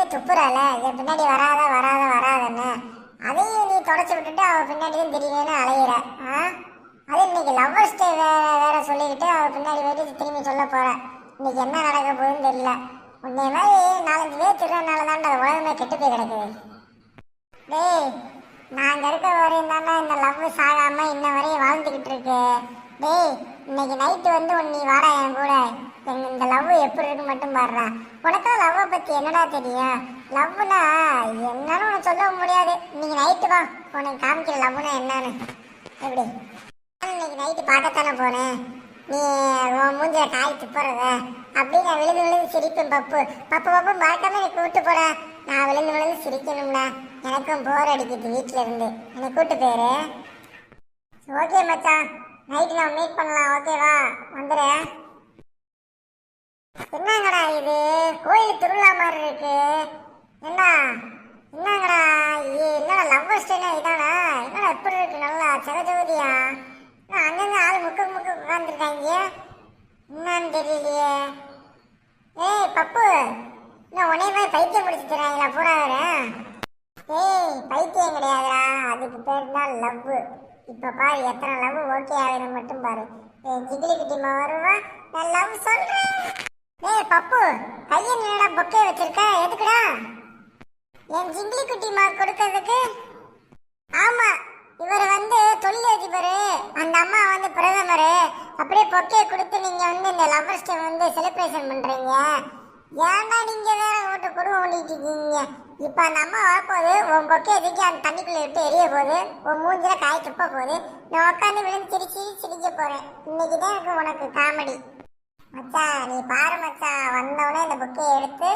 பின்னாடியே துப்புறால என் பின்னாடி வராத வராத வராதன்னு. அதையும் நீ தொடச்சி விட்டுட்டு அவள் பின்னாடியும் திடீர்னு அலையிற. ஆ? அது இன்னைக்கு லவ்வர்ஸ் டே வேற வேற சொல்லிக்கிட்டு அவள் பின்னாடி போயிட்டு திரும்பி சொல்ல போற. இன்னைக்கு என்ன நடக்க போகுதுன்னு தெரியல. உன்னை மாதிரி நாலஞ்சு பேர் திருறனால தான் அந்த உலகமே கெட்டு போய் கிடக்குது. டேய் நாங்க இருக்க வரையும் தானே இந்த லவ் சாகாம இன்ன வரையும் வாழ்ந்துகிட்டு இருக்கு. டேய் இன்னைக்கு நைட்டு வந்து உன் நீ வாடா என் கூட. எங்க இந்த லவ் எப்படி இருக்கு மட்டும் பாடுறேன் உனக்கும் லவ்வை பத்தி என்னடா தெரியும்? லவ்னா என்னன்னு உனக்கு சொல்ல முடியாது. இன்னைக்கு நைட்டு வா. உனக்கு காமிக்கிற லவ்னா என்னன்னு? எப்படி? இன்னைக்கு நைட்டு பார்க்கத்தானே போனேன். நீ உன் மூஞ்சில காய் துப்புறத. அப்படியே நான் விழுந்து விழுந்து சிரிப்பேன் பப்பு. பப்பு பப்பு மறக்காம நீ கூப்பிட்டு போற நான் விழுந்து விழுந்து சிரிக்கணும்னா எனக்கும் போர் அடிக்குது வீட்டில இருந்து. என்னை கூப்பிட்டு போயிரு. ஓகே மச்சான். நைட்டு நான் மீட் பண்ணலாம். ஓகேவா? வந்துடுறேன் என்னங்கடா இது? கோயில் திருவிழா மாதிரி இருக்கு. என்ன? என்னங்கடா இது? என்னடா லவ் ஸ்டேனா இதானா? என்னடா எப்படி இருக்கு? நல்லா ஜெகஜோதியா என்ன அங்கங்க ஆள் முக்கு முக்கு உட்காந்துருக்காங்க என்னன்னு தெரியலையே. ஏய் பப்பு. என்ன உனே போய் பைத்தியம் பிடிச்சி தராங்களா? பூரா வரேன் ஏய் பைத்தியம் கிடையாதுடா. அதுக்கு பேர் தான் லவ் இப்போ பாரு எத்தனை லவ் ஓகே ஆகுது மட்டும் பாரு. ஏய் ஜிகிலி குட்டிமா வருவா நான் லவ் சொல்கிறேன் ஏய் பப்பு கையை என்னடா பொக்கே வச்சிருக்க? எதுக்குடா? என் ஜிங்கிலி குட்டிமா கொடுக்கறதுக்கு ஆமா இவர் வந்து தொழிலதிபர். அந்த அம்மா வந்து பிரதமர். அப்படியே பொக்கே கொடுத்து நீங்க வந்து இந்த லவ்வர்ஸ் டே வந்து செலிப்ரேஷன் பண்றீங்க. ஏன்டா நீங்க வேற ஓட்டு குடும்பம் ஓடிட்டு இருக்கீங்க? இப்ப அந்த அம்மா வரப்போகுது உன் பொக்கே தூக்கி அந்த தண்ணிக்குள்ள விட்டு எரிய போகுது? உன் மூஞ்சில காய் துப்ப போகுது. நான் உட்காந்து விழுந்து சிரிச்சு சிரிக்க போறேன். இன்னைக்கு தான் இருக்கு உனக்கு காமெடி மச்சான் நீ பாரு மச்சான் வந்தவொடனே இந்த புக்கையை எடுத்து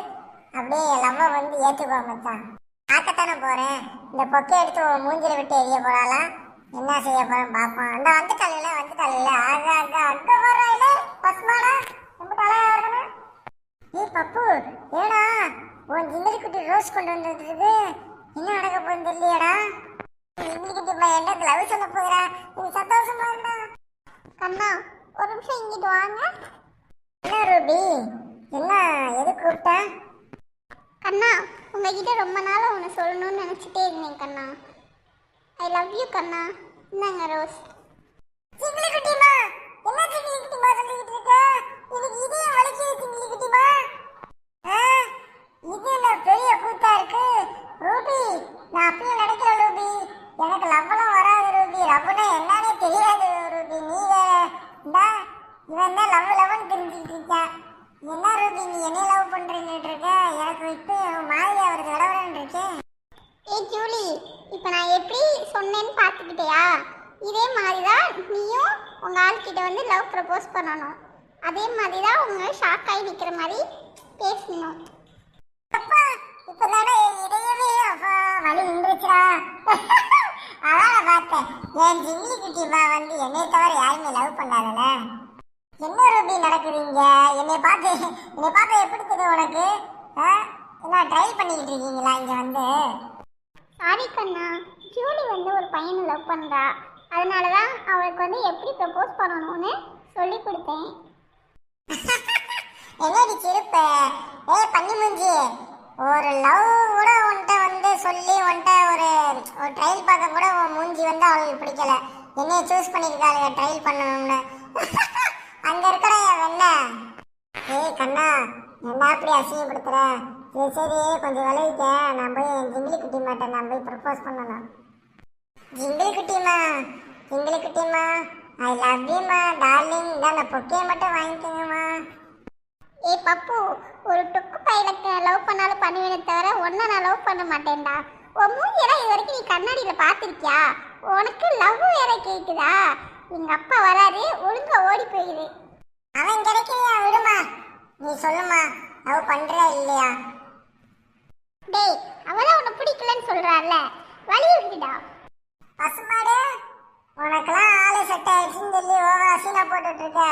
அப்படியே லவ்வ வந்து ஏற்றுக்கோ மச்சான் பார்க்கத்தானே போகிறேன் இந்த பொக்கை எடுத்து உன் மூஞ்சில விட்டு எரிய போகிறாளா என்ன செய்ய போகிறேன் பார்ப்போம். அந்த வந்து வந்துட்டால ஆக ஆகா அங்க போறாயில பசுமாடா. ரொம்ப தலையா வரணும் ஏய் பப்பு ஏடா உன் ஜிங்கிலி குட்டி ரோஸ் கொண்டு வந்துருக்குது என்ன நடக்க போகுதுன்னு தெரியலையாடா. ஜிங்கிலி குட்டி பையன் என்ன லவ் சொல்ல போகிறா நீ சந்தோஷமா இருந்தா? கண்ணா ஒரு நிமிஷம் இங்கிட்டு வாங்க. என்ன ரூபி? என்ன எது கூப்பிட்டா? கண்ணா உங்ககிட்ட ரொம்ப நாளாக ஒன்று சொல்லணும்னு நினச்சிட்டே இருந்தேன் கண்ணா. ஐ லவ் யூ கண்ணா. இந்தாங்க ரோஸ் சிங்கிலி குட்டிமா என்ன சிங்கிலி குட்டிமா சொல்லிக்கிட்டு இருக்க எனக்கு இதே வலிக்குது சிங்கிலி குட்டிமா ஆ, இது என்ன பெரிய கூத்தா இருக்கு ரூபி நான் அப்பயே நினைக்கிறேன் ரூபி எனக்கு லவ்வெல்லாம் வராது ரூபி லவ்னா என்னன்னே தெரியாது ரூபி நீ வேற இந்தா இவன் தான் லவ் லவ்னு தெரிஞ்சுக்கிட்டு இருக்கான் என்ன ரூபி நீ என்ன லவ் பண்றீன்னு இருக்க? எனக்கு இப்போ மாதிரியா வருது விடவரன்னு இருக்கேன் ஏய் ஜூலி இப்போ நான் எப்படி சொன்னேன்னு பார்த்துக்கிட்டியா? இதே மாதிரி தான் நீயும் உங்கள் ஆள்கிட்ட வந்து லவ் ப்ரப்போஸ் பண்ணணும். அதே மாதிரி தான் உங்க ஷாக் ஆகி நிற்கிற மாதிரி பேசணும். என் இதயமே அப்பா வலி நின்றுச்சுடா. அதான் பார்த்தேன். என் ஜிங்கிலி குட்டிமா வந்து என்னை தவிர யாருமே லவ் பண்ணாதல என்ன ரூபி நடக்குதுங்க என்னை பார்த்து என்னை பார்த்து எப்படி தெரியும் உனக்கு? என்ன ட்ரை பண்ணிக்கிட்டு இருக்கீங்களா இங்க வந்து? சாரி கண்ணா. ஜூலி வந்து ஒரு பையனை லவ் பண்ணுறா அதனால தான் அவளுக்கு வந்து எப்படி ப்ரப்போஸ் பண்ணணும்னு சொல்லி கொடுத்தேன். என்னடி சிரிப்ப? ஏய் பண்ணி மூஞ்சி ஒரு லவ் கூட உன்கிட்ட வந்து சொல்லி உன்கிட்ட ஒரு ஒரு ட்ரையல் பார்க்க கூட உன் மூஞ்சி வந்து அவளுக்கு பிடிக்கல. என்னைய சூஸ் பண்ணியிருக்காளுங்க ட்ரையல் பண்ணணும்னு. அங்க இருக்கட என் வெண்ண ஏய் கண்ணா என்ன அப்படி அசிங்கப்படுத்துற? சரி சரி கொஞ்சம் விளைவிக்க நான் போய் ஜிங்கிலி குட்டி மாட்டேன் நான் போய் ப்ரப்போஸ் பண்ணணும். ஜிங்கிலி குட்டிமா ஜிங்கிலி குட்டிமா ஐ லவ் யூமா டார்லிங் இதான் அந்த பொக்கையை மட்டும் வாங்கிக்கோங்கம்மா. ஏய் பப்பு ஒரு டொக்கு பையனுக்கு லவ் பண்ணாலும் பண்ணுவேனே தவிர ஒன்றை நான் லவ் பண்ண மாட்டேன்டா. உன் மூஞ்சியெல்லாம் இது வரைக்கும் நீ கண்ணாடியில் பார்த்துருக்கியா? உனக்கு லவ் வேற கேட்குதா எங்கள் அப்பா வராரு ஒழுங்கா ஓடி போயிடு அவன் கிடைக்கலையா விடுமா? நீ சொல்லுமா அவ பண்றா இல்லையா? டேய் அவதான் உன்னை பிடிக்கலன்னு சொல்கிறாள்ல வழி இருக்குடா பசுமாடு உனக்கெல்லாம் ஆளு செட் ஆயிடுச்சுன்னு சொல்லி ஓ சீனா போட்டுட்டு இருக்க.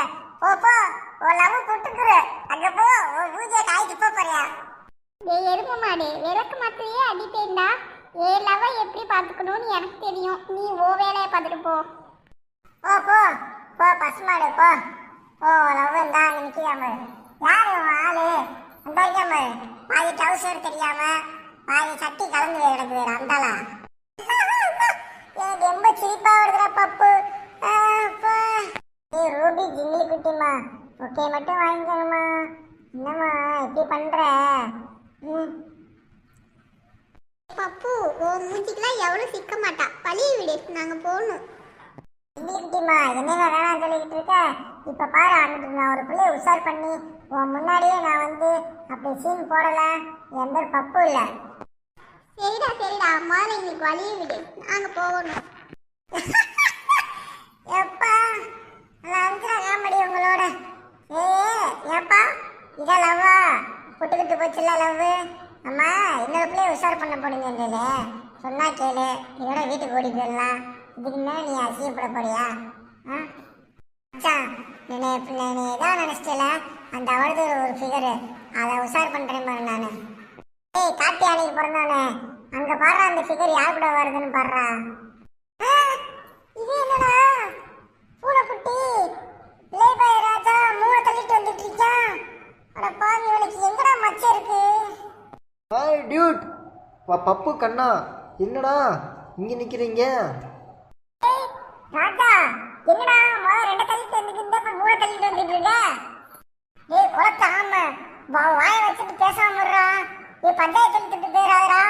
போ போ ஓ லவ் புட்டுக்குரு அங்க போ ஓ பூஜை காய் போ போறியா? டேய் எருமை மாடு விளக்கு மாத்திரையே அடிப்பேன்டா. ஏ லவ் எப்படி பார்த்துக்கணும்னு எனக்கு தெரியும். நீ ஓ வேலையை பார்த்துட்டு போ. போ போ. போ பசுமாடு போ. ஓ லவ் இருந்தா அங்க நிக்காம யாரு உன் ஆளு? அந்த இருக்காம பாதி டவுசர் தெரியாம பாதி சட்டி கலந்து கிடக்குது அந்தாளா எனக்கு ரொம்ப சிரிப்பா வருதுடா பப்பு. ஏ ரூபி ஜிங்கிலி குட்டிமா ஓகே மட்டும் வாங்கிக்கணுமா என்னம்மா இப்படி பண்ற? ம். பப்பு உன் மூஞ்சிக்கெல்லாம் எவ்வளோ சிக்க மாட்டா. பழிய விடு நாங்கள் போகணும். இல்லைக்குட்டிம்மா என்ன வேணாம் சொல்லிக்கிட்டு இருக்க? இப்போ பாரு அன்னைக்கு நான் ஒரு பிள்ளைய உஷார் பண்ணி உன் முன்னாடியே நான் வந்து அப்படி சீன் போடலை. என் பேர் பப்பு சரிடா சரிடா. முதல்ல எங்களுக்கு வழிய விடு. நாங்கள் போகணும் எப்பா நல்லா அஞ்சா காமெடி உங்களோட ஏ ஏப்பா இதான் லவ்வா புட்டுக்கிட்டு போச்சுல்ல லவ் அம்மா இன்னொரு பிள்ளைய உஷார் பண்ண போனீங்கல்ல சொன்னா கேளு இதோட வீட்டுக்கு ஓடி போயிடலாம் இதுக்கு மேலே நீ அசியப்பட போறியா? ஆ? மச்சான் நீ நீ இதான் நினைச்சிட்டல அந்த அவளது ஒரு ஃபிகரு அதை உஷார் பண்றேன் பாரு நானு. ஏய் காட்டி அன்னைக்கு பிறந்தவனே. அங்க பாடுற அந்த ஃபிகர் யார் கூட வருதுன்னு பாடுறா? ஆ, இது என்னடா? பூனைக்குட்டி லேபாய் ராஜா மூணை தள்ளிட்டு வந்துட்டு இருக்கான். அட பாவி இவனுக்கு எங்கடா மச்சம் இருக்கு? ஹாய் டியூட் பப்பு கண்ணா என்னடா? இங்கே நிற்கிறீங்க ராஜா என்னடா முத ரெண்டு தள்ளிட்டு வந்துட்டு இருந்த இப்ப மூணை தள்ளிட்டு வந்துட்டு இருக்க? ஏய் குளத்த ஆம. வா- வாயை வச்சுட்டு பேசாம இருடா. ஏய் பஞ்சாயத்து எடுத்துட்டு போயிடாதடா.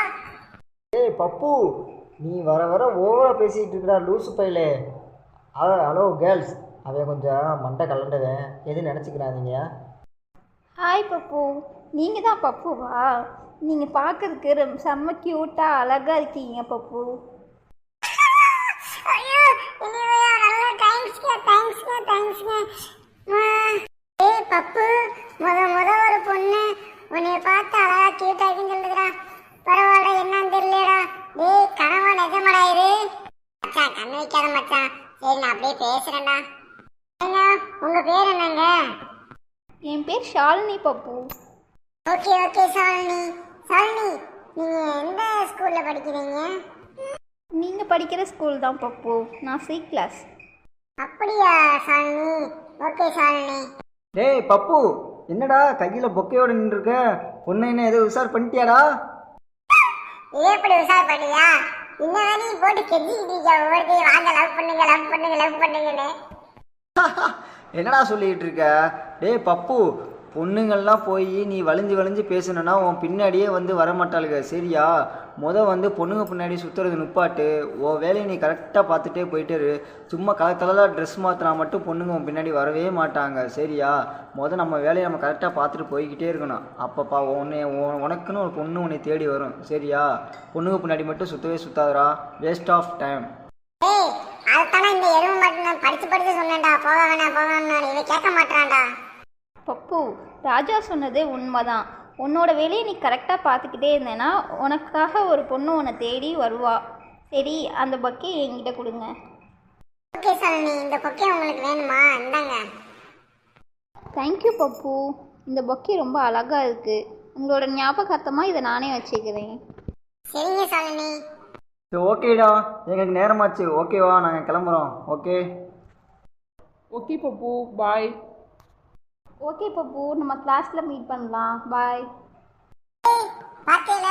ஏய் பப்பு நீ வர வர ஓவராக பேசிகிட்டு இருக்கிறா லூசு பையலே. அவ ஹலோ கேர்ள்ஸ் அவன் கொஞ்சம் மண்டை கலண்டவன். எதுவும் நினச்சிக்கிறாதீங்க. ஹாய் பப்பு. நீங்கள் தான் பப்புவா? நீங்கள் பார்க்கறதுக்கு ரொம்ப செம்ம க்யூட்டாக அழகாக இருக்கீங்க பப்பு ஐயோ இனிமையா நல்ல தேங்க்ஸ்ங்க தேங்க்ஸ்ங்க ஏய் பப்பு முத முத ஒரு பொண்ணு. உன்னை பார்த்து அழகா கியூட்டா இருக்குன்னு சொல்லுதுடா. பரவாயில்ல என்னன்னு தெரியலடா. டேய் கனவா நிஜமாடா இது. மச்சான் கண்ணு வைக்காத மச்சான். சரி நான் அப்படியே பேசுறேன்டா. ஏங்க உங்க பேர் என்னங்க? என் பேர் ஷாலினி பப்பு. ஓகே ஓகே சாலினி சாலினி நீங்க எந்த ஸ்கூல்ல படிக்கிறீங்க? நீங்கள் படிக்கிற ஸ்கூல் தான் பப்பு. நான் சி கிளாஸ் அப்படியா சாலினி? ஓகே சாலினி. டேய் பப்பு என்னடா கையில் பொக்கையோட நின்றுருக்க? பொண்ணு என்ன எதுவும் உஷார் பண்ணிட்டியாடா? இது எப்படி உஷார் பண்ணியா? இன்னும் வரையும் போட்டு கெஞ்சிக்கிட்டு இருக்க ஒவ்வொருத்தையும் வாங்க லவ் பண்ணுங்க லவ் பண்ணுங்க லவ் பண்ணுங்கன்னு. என்னடா சொல்லிக்கிட்டு இருக்க? டேய் பப்பு பொண்ணுங்கள்லாம் போய் நீ வளைஞ்சு வளைஞ்சு பேசணுன்னா உன் பின்னாடியே வந்து வரமாட்டாளுங்க சரியா? முத வந்து பொண்ணுங்க பின்னாடி சுற்றுறது நுப்பாட்டு. ஓ வேலையை நீ கரெக்டாக பார்த்துட்டே போயிட்டே இரு. சும்மா கலர் கலராக ட்ரெஸ் மாற்றினா மட்டும் பொண்ணுங்க உன் பின்னாடி வரவே மாட்டாங்க. சரியா? மொதல் நம்ம வேலையை நம்ம கரெக்டாக பார்த்துட்டு போய்கிட்டே இருக்கணும். அப்பப்பா உன்னை உனக்குன்னு ஒரு பொண்ணு உன்னை தேடி வரும். சரியா? பொண்ணுங்க பின்னாடி மட்டும் சுற்றவே சுத்தாதடா. வேஸ்ட் ஆஃப் டைம் அதுதானே இந்த எருவு மட்டும் படிச்சு படிச்சு சொன்னேன்டா. போக வேணாம் போக வேணாம் இதை கேட்க மாட்டான்டா பப்பு ராஜா சொன்னது உண்மைதான். உன்னோட வேலையை நீ கரெக்டாக பார்த்துக்கிட்டே இருந்தேன்னா உனக்காக ஒரு பொண்ணு உன்னை தேடி வருவா. சரி அந்த பக்கே என்கிட்ட கொடுங்க. ஓகே சாலினி இந்த பொக்கே உங்களுக்கு வேணுமா? இந்தாங்க. Thank you Pappu. இந்த பொக்கே ரொம்ப அழகாக இருக்குது உங்களோட ஞாபகார்த்தமாக இதை நானே வச்சுக்கிறேன். சரிங்க சாலினி சரி ஓகேடா. எங்களுக்கு நேரமாச்சு. ஓகேவா? நாங்கள் கிளம்புறோம். Okay? Okay Pappu. Bye okay Pappu நம்ம கிளாஸ்ல மீட் பண்ணலாம். பாய் பாத்தீங்கள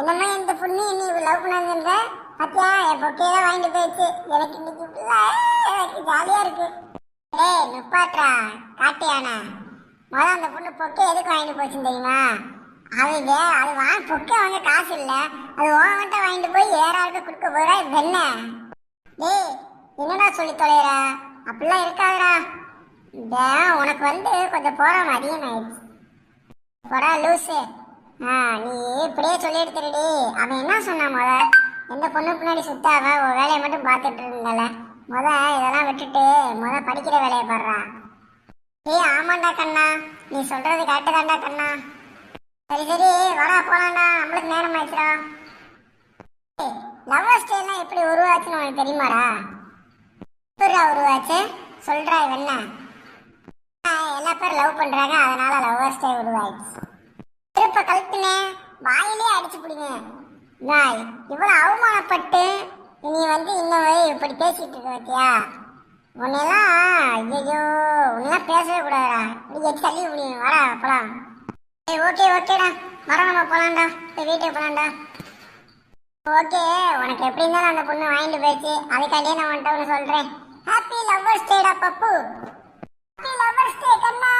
என்னமா இந்த பொண்ணு? நீ லவ் பண்ணாங்க பாத்தியா என் பொக்கையில வாங்கிட்டு போயிடுச்சு. எனக்கு இன்னைக்கு எனக்கு ஜாலியா இருக்கு. டேய் நுப்பாட்ரா காட்டியானா. முதல்ல அந்த பொண்ணு பொக்கை எதுக்கு வாங்கிட்டு போச்சு தெரியுமா? அது அது வா பொக்கை வாங்க காசு இல்லை. அது ஓவன்ட்ட வாங்கிட்டு போய் ஏறாருக்கு கொடுக்க போறா இது என்ன? டேய் என்னடா சொல்லி தொலைற? அப்படிலாம் இருக்காதுடா. இந்த உனக்கு வந்து கொஞ்சம் போறாம அதிகமாயிடுச்சு போடா லூசு. ஆ நீ இப்படியே சொல்லி எடுத்துருடி அவன் என்ன சொன்னான் முத? எந்த பொண்ணு பின்னாடி சுத்தாவ ஒரு வேலையை மட்டும் பார்த்துட்டு இருந்தால? முத இதெல்லாம் விட்டுட்டு முத படிக்கிற வேலையை பாடுறா. ஏய் ஆமாண்டா கண்ணா. நீ சொல்றது கரெக்டு தாண்டா கண்ணா. சரி சரி வரா போலாண்டா நம்மளுக்கு நேரம் ஆயிடுச்சுடா. லவ் ஸ்டேலாம் எப்படி உருவாச்சுன்னு உனக்கு தெரியுமாடா? எப்படிடா உருவாச்சு? சொல்றா இவன் எல்லா லவ் பண்றாங்க அதனால லவ் டே உருவாயிடுச்சு. திருப்ப கழுத்துனே வாயிலே அடிச்சு பிடிங்க. நாய் இவ்வளவு அவமானப்பட்டு நீ வந்து இன்னும் இப்படி பேசிட்டு இருக்க பத்தியா? உன்னெல்லாம் ஐயோ உன்னெல்லாம் பேசவே கூடாதுடா. நீ எது தள்ளி முடியும் வாடா போலாம். சரி ஓகே ஓகேடா வரோம் நம்ம போலாம்டா. வீட்டுக்கு போலாம்டா. ஓகே உனக்கு எப்படி இருந்தாலும் அந்த பொண்ணு வாங்கிட்டு போயிடுச்சு. அதுக்காண்டியே நான் உன்கிட்ட ஒன்று சொல்கிறேன் ஹாப்பி லவ்வர்ஸ் டேடா பப்பு. ஹாப்பி லவ்வர்ஸ் டே கண்ணா